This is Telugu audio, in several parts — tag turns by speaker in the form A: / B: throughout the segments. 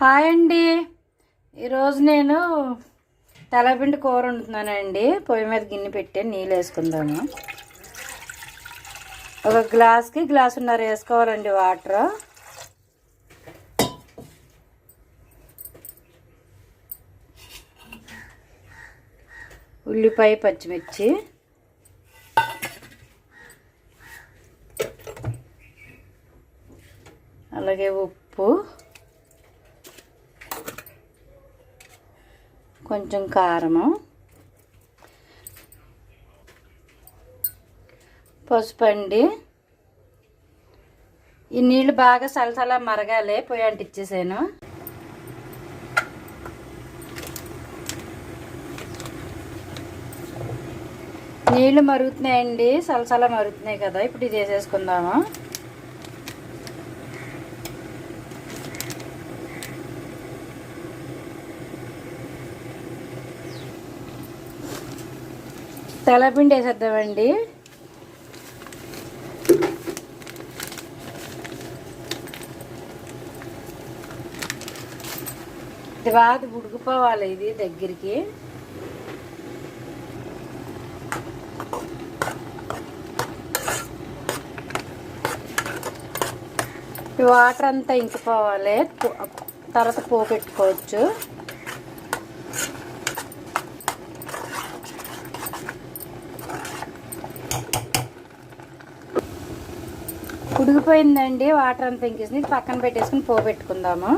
A: హాయ్ అండి. ఈరోజు నేను తలపిండి కూర వండుతున్నానండి. పొయ్యి మీద గిన్నె పెట్టి నీళ్ళు వేసుకుందాము. ఒక గ్లాస్కి గ్లాసున్నర వేసుకోవాలండి వాటర్. ఉల్లిపాయ పచ్చిమిర్చి. అలాగే ఉప్పు. కొంచెం కారము. పసుపు అండి. ఈ నీళ్ళు బాగా సలసలా మరగాలి. పొయ్యి అంటిచ్చేసాను. నీళ్ళు మరుగుతున్నాయండి. సలసలా మరుగుతున్నాయి కదా. ఇప్పుడు ఇది వేసేసుకుందాము. తెల్లపిండి వేసేద్దామండి. ఇది బాగా ఉడికిపోవాలి ఇది దగ్గరికి. వాటర్ అంతా ఇంకిపోవాలి. తర్వాత పోపెట్టుకోవచ్చు. ఉడికిపోయిందండి వాటర్ అంతా ఇంకేసింది. పక్కన పెట్టేసుకుని పోపెట్టుకుందాము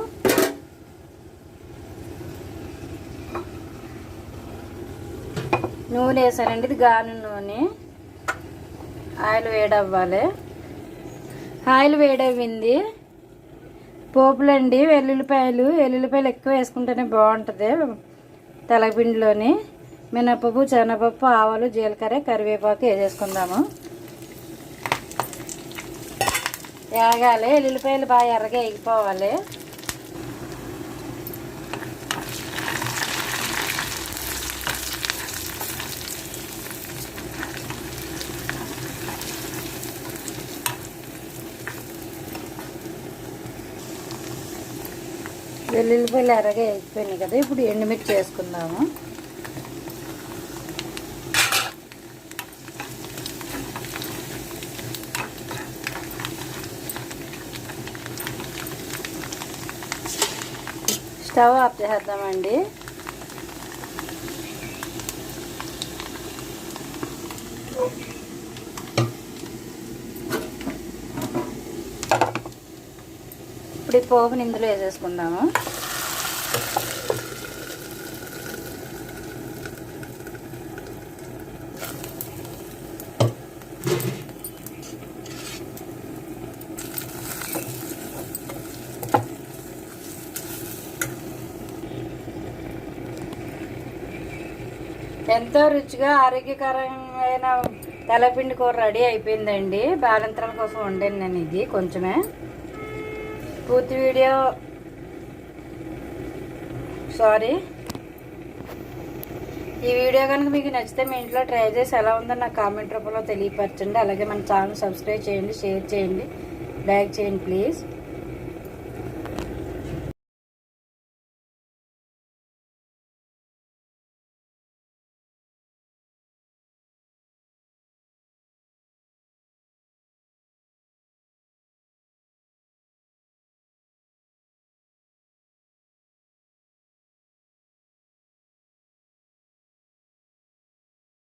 A: నూనె వేసానండి ఇది గాను నూనె. ఆయిల్ వేడవ్వాలి. ఆయిల్ వేడవ్వింది. పోపులండి వెల్లుల్లిపాయలు వెల్లుల్లిపాయలు ఎక్కువ వేసుకుంటేనే బాగుంటుంది. తెలపిండిలోని మినపప్పు శనగపప్పు ఆవాలు జీలకర్ర కరివేపాకు వేసేసుకుందాము. వేగాలి ఎల్లుల్లిపాయలు బాగా ఎర్రగా ఎగిపోవాలి వెల్లుల్లిపాయలు ఎర్రగా ఎగిపోయినాయి కదా ఇప్పుడు ఎండుమిర్చి వేసుకుందాము. స్టవ్ ఆఫ్ చేద్దామండి ఇప్పుడు ఈ పోపుని ఇందులో వేసేసుకుందాము. ఎంతో రుచిగా ఆరోగ్యకరమైన తెల్లపిండి కూర రెడీ అయిపోయిందండి. బాలంతరం కోసం వండాను నేను ఇది కొంచెమే. పూర్తి వీడియో. సారీ ఈ వీడియో కనుక మీకు నచ్చితే మీ ఇంట్లో ట్రై చేసి ఎలా ఉందో నాకు కామెంట్ రూపంలో తెలియపరచండి. అలాగే మన ఛానల్ సబ్స్క్రైబ్ చేయండి షేర్ చేయండి. లైక్ చేయండి ప్లీజ్.